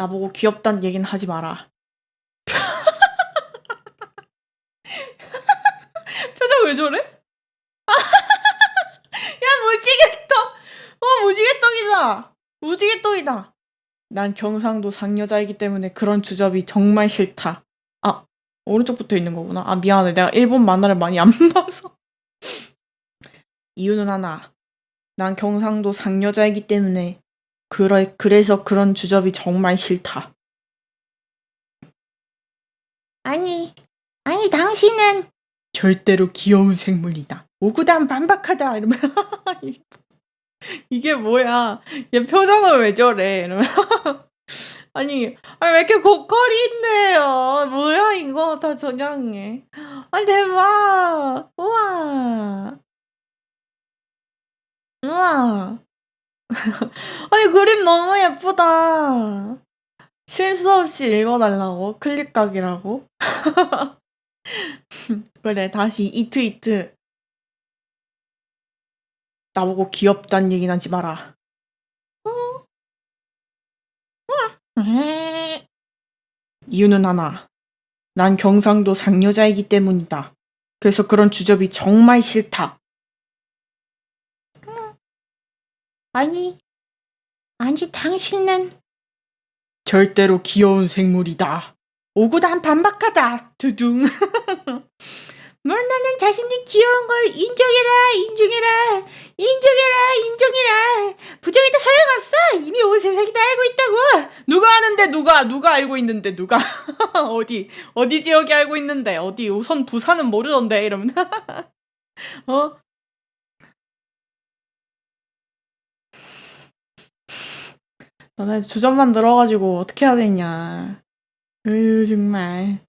나보고 귀엽단 얘기는 하지 마라. 표정 왜 저래? 야, 무지개떡! 어, 무지개떡이다! 무지개떡이다! 난 경상도 상여자이기 때문에 그런 주접이 정말 싫다. 아, 오른쪽 붙어 있는 거구나. 아, 미안해. 내가 일본 만화를 많이 안 봐서. 이유는 하나. 난 경상도 상여자이기 때문에 그래, 그래서 그런 주접이 정말 싫다. 아니, 아니, 당신은 절대로 귀여운 생물이다. 오구단 반박하다. 이러면 이게 뭐야? 얘 표정은 왜 저래? 이러면 아니, 아니 왜 이렇게 고퀄이 있네요? 뭐야 이거 다 저장해. 아 대박. 우와. 우와. 아니 그림 너무 예쁘다. 실수 없이 읽어달라고 클릭각이라고. 그래 다시 이트 이트. 나보고 귀엽단 얘기는 하지 마라. 음, 이유는 하나. 난 경상도 상여자이기 때문이다. 그래서 그런 주접이 정말 싫다. 아니, 아니, 당신은 절대로 귀여운 생물이다. 오구단 반박하다. 두둥. 뭘 나는 자신이 귀여운 걸 인정해라, 인정해라, 인정해라, 인정해라. 부정해도 소용없어. 이미 온 세상이 다 알고 있다고. 누가 아는데 누가 누가 알고 있는데 누가 어디 어디 지역이 알고 있는데 어디 우선 부산은 모르던데 이러면 어 너네 주점만 들어가지고 어떻게 해야 되냐. 으 정말